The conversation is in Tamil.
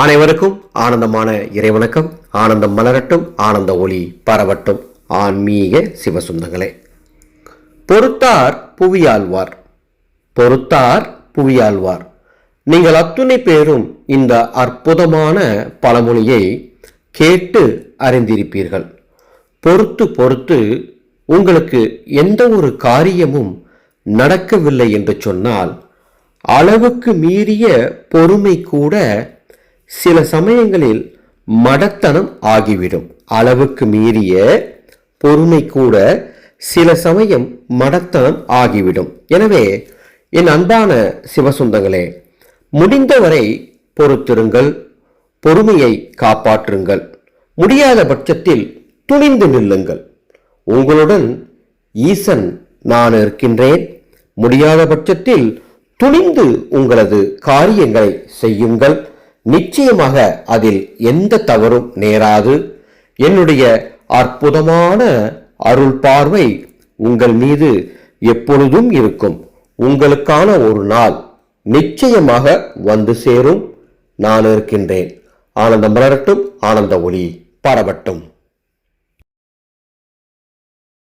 அனைவருக்கும் ஆனந்தமான இறைவணக்கம். ஆனந்தம் மலரட்டும் ஆனந்த ஒளி பரவட்டும். ஆன்மீக சிவசுந்தங்களே. பொறுத்தார் புவியாழ்வார். பொறுத்தார் புவியாழ்வார். நீங்கள் அத்துணை பேரும் இந்த அற்புதமான பழமொழியை கேட்டு அறிந்திருப்பீர்கள். பொறுத்து பொறுத்து உங்களுக்கு எந்த ஒரு காரியமும் நடக்கவில்லை என்று சொன்னால் அளவுக்கு மீறிய பொறுமை கூட சில சமயங்களில் மடத்தனம் ஆகிவிடும். அளவுக்கு மீறிய பொறுமை கூட சில சமயம் மடத்தனம் ஆகிவிடும். எனவே என் அன்பான சிவசுந்தங்களே முடிந்தவரை பொறுத்திருங்கள் பொறுமையை காப்பாற்றுங்கள். முடியாத பட்சத்தில் துணிந்து நில்லுங்கள். உங்களுடன் ஈசன் நான் இருக்கின்றேன். முடியாத பட்சத்தில் துணிந்து உங்களது காரியங்களை செய்யுங்கள். நிச்சயமாக அதில் எந்த தவறும் நேராது. என்னுடைய அற்புதமான அருள் பார்வை உங்கள் மீது எப்பொழுதும் இருக்கும். உங்களுக்கான ஒரு நாள் நிச்சயமாக வந்து சேரும். நான் இருக்கின்றேன். ஆனந்தம் மலரட்டும் ஆனந்த ஒளி பரவட்டும்.